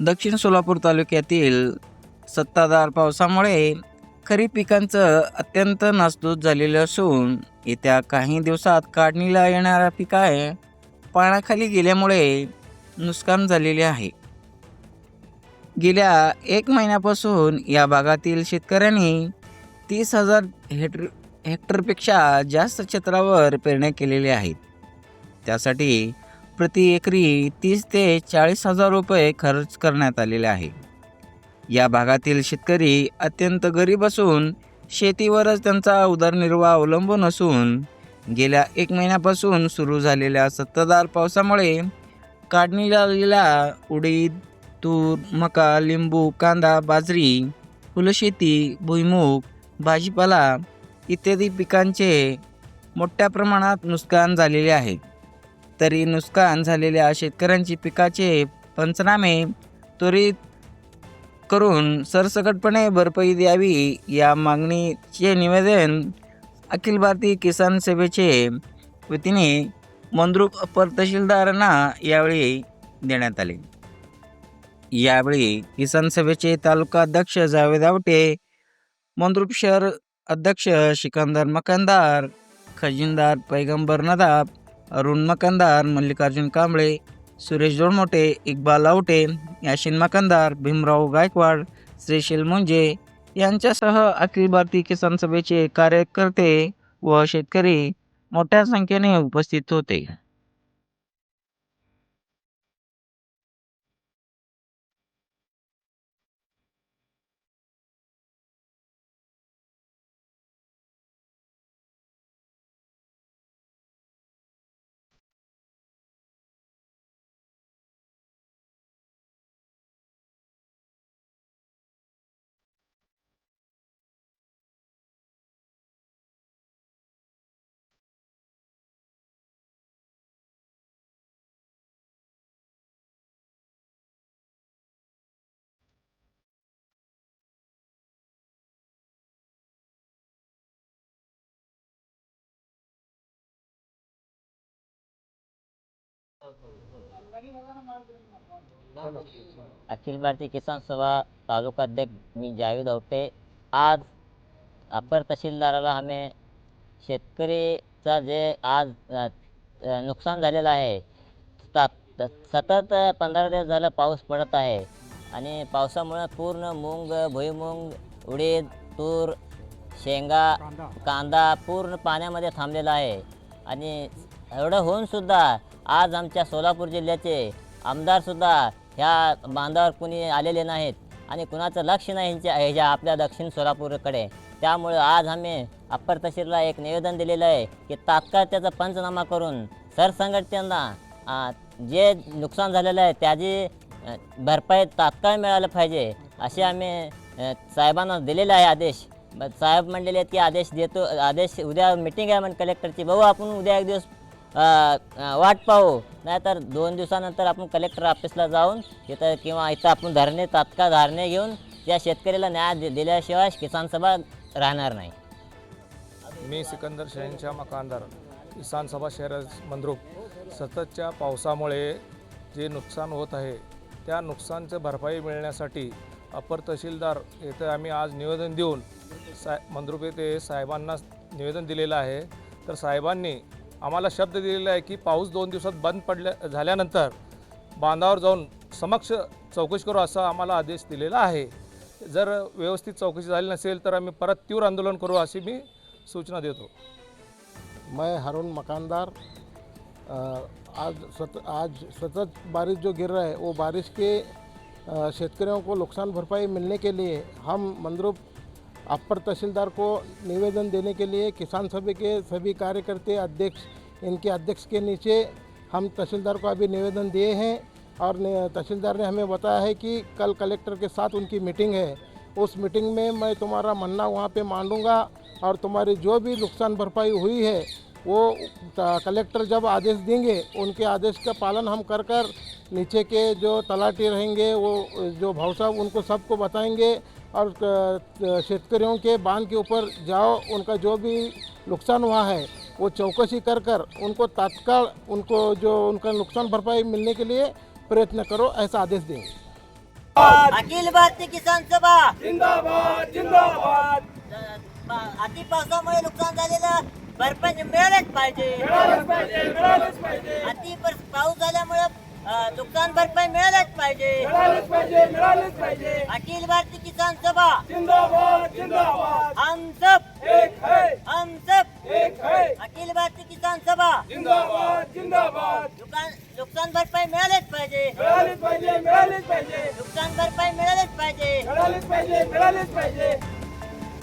दक्षिण सोलापूर तालुक्यातील सत्ताधार पावसामुळे खरीप पिकांचं अत्यंत नासधूस झालेलं असून येत्या काही दिवसात काढणीला येणारा पीक आहे. पाण्याखाली गेल्यामुळे नुकसान झालेले आहे. गेल्या एक महिन्यापासून या भागातील शेतकऱ्यांनी तीस हजार हेक्टर हेक्टरपेक्षा जास्त क्षेत्रावर पेरण्या केलेल्या आहेत. त्यासाठी प्रति एकरी तीस ते चाळीस हजार रुपये खर्च करण्यात आलेले आहे. या भागातील शेतकरी अत्यंत गरीब असून शेतीवरच त्यांचा उदरनिर्वाह अवलंबून असून गेल्या एक महिन्यापासून सुरू झालेल्या सत्ताधार पावसामुळे काढणीला आलेल्या उडीद तूर मका लिंबू कांदा बाजरी फुलशेती भुईमूग भाजीपाला इत्यादी पिकांचे मोठ्या प्रमाणात नुकसान झालेले आहे. तरी नुकसान झालेल्या शेतकऱ्यांची पिकाचे पंचनामे त्वरित करून सरसकटपणे भरपाई द्यावी या मागणीचे निवेदन अखिल भारतीय किसान सेवेचे वतीने मंद्रुक अपर तहसीलदारांना यावेळी देण्यात आले. यावेळी किसान सभेचे तालुका अध्यक्ष जावेद आवटे मंद्रुप शहर अध्यक्ष सिकंदर मकानदार खजिनदार पैगंबर नदाब अरुण मकानदार मल्लिकार्जुन कांबळे सुरेश जोडमोटे इक्बाल आवटे याशिन मकानदार भीमराव गायकवाड श्रीशील मुंजे यांच्यासह अखिल भारतीय किसान सभेचे कार्यकर्ते व शेतकरी मोठ्या संख्येने उपस्थित होते. अखिल भारतीय किसान सभा तालुका अध्यक्ष मी जावेद औटे. आज अपर तहसीलदाराला हमें शेतकरीचा जे आज नुकसान झालेलं आहे तात सतत पंधरा दिवस झालं पाऊस पडत आहे आणि पावसामुळं पूर्ण मूंग भुईमुंग उडीद तूर शेंगा कांदा पूर्ण पाण्यामध्ये थांबलेला आहे. आणि एवढं होऊनसुद्धा आज आमच्या सोलापूर जिल्ह्याचे आमदारसुद्धा ह्या बांधावर कुणी आलेले नाहीत आणि कुणाचं लक्ष नाही ह्यांच्या ह्याच्या आपल्या दक्षिण सोलापूरकडे. त्यामुळं आज आम्ही अप्पर तहसीलला एक निवेदन दिलेलं आहे की तात्काळ त्याचा पंचनामा करून सरसंघट त्यांना जे नुकसान झालेलं आहे त्याची भरपाई तात्काळ मिळालं पाहिजे असे आम्ही साहेबांना दिलेले आहे आदेश. ब- साहेब म्हणलेले आहेत की आदेश देतो आदेश उद्या मिटिंग आहे म्हण कलेक्टरची. बघू आपण उद्या एक दिवस वाट पाहू. नाहीतर दोन दिवसानंतर आपण कलेक्टर ऑफिसला जाऊन तिथं किंवा इथं आपण धरणे तात्काळ धारणे घेऊन त्या शेतकऱ्याला न्याय दि- दिल्याशिवाय किसान सभा राहणार नाही. मी सिकंदर शहेनशाह मकानदार किसान सभा शहर मंद्रुप सततच्या पावसामुळे जे नुकसान होत आहे त्या नुकसानचं भरपाई मिळण्यासाठी अपर तहसीलदार येथे आम्ही आज निवेदन देऊन साय मंद्रुप येथे साहेबांना निवेदन दिलेलं आहे. तर साहेबांनी आम्हाला शब्द दिलेला आहे की पाऊस दोन दिवसात बंद पडल्या झाल्यानंतर बांधावर जाऊन समक्ष चौकशी करू असा आम्हाला आदेश दिलेला आहे. जर व्यवस्थित चौकशी झाली नसेल तर आम्ही परत तीव्र आंदोलन करू अशी मी सूचना देतो. मैं हारून मकानदार आज सत आज सतत बारिश जो गिर रहा है वो बारिश के अ, शेतकरियों को नुकसान भरपाई मिलने के लिए हम मंदरूप अपर तहसीलदार को निवेदन देने के लिए किसान सभा के सभी कार्यकर्ते अध्यक्ष, इनके अध्यक्ष के नीचे हम तहसीलदार को अभी निवेदन दिए हैं और तहसीलदार ने हमें बताया है कि कल कलेक्टर के साथ उनकी मीटिंग है। उस मीटिंग में मैं तुम्हारा मन्ना वहाँ पे मांडूँगा और तुम्हारी जो भी नुकसान भरपाई हुई है, वो कलेक्टर जब आदेश देंगे, उनके आदेश का पालन हम कर कर नीचे के जो तलाटी रहेंगे, वो जो भाव साहब, उनको सबको बताएँगे और शेतकरियों के बांध के ऊपर जाओ उनका जो भी नुकसान हुआ है वो चौकसी कर कर उनको तत्काल उनको जो उनका नुकसान भरपाई मिलने के लिए प्रयत्न करो ऐसा आदेश देंगे। अखिल भारतीय किसान सभा। जिंदाबाद जिंदाबाद। अति पावसामुळे नुकसान झालेलं भरपाई मिळालंच पाहिजे. अति पर- पाऊस झाल्यामुळे नुकसान भरपाई मिळालंच पाहिजे. मिळालंच पाहिजे मिळालंच पाहिजे. अखिल भारतीय किसान सभा. जिंदाबाद जिंदाबाद. हम सब एक है. हम सब एक है. अखिल भारतीय किसान सभा. जिंदाबाद जिंदाबाद. नुकसान नुकसान भरपाई मिळालंच पाहिजे. मिळालीच पाहिजे मिळालीच पाहिजे. नुकसान भरपाई मिळालंच पाहिजे. मिळालीच पाहिजे मिळालीच पाहिजे.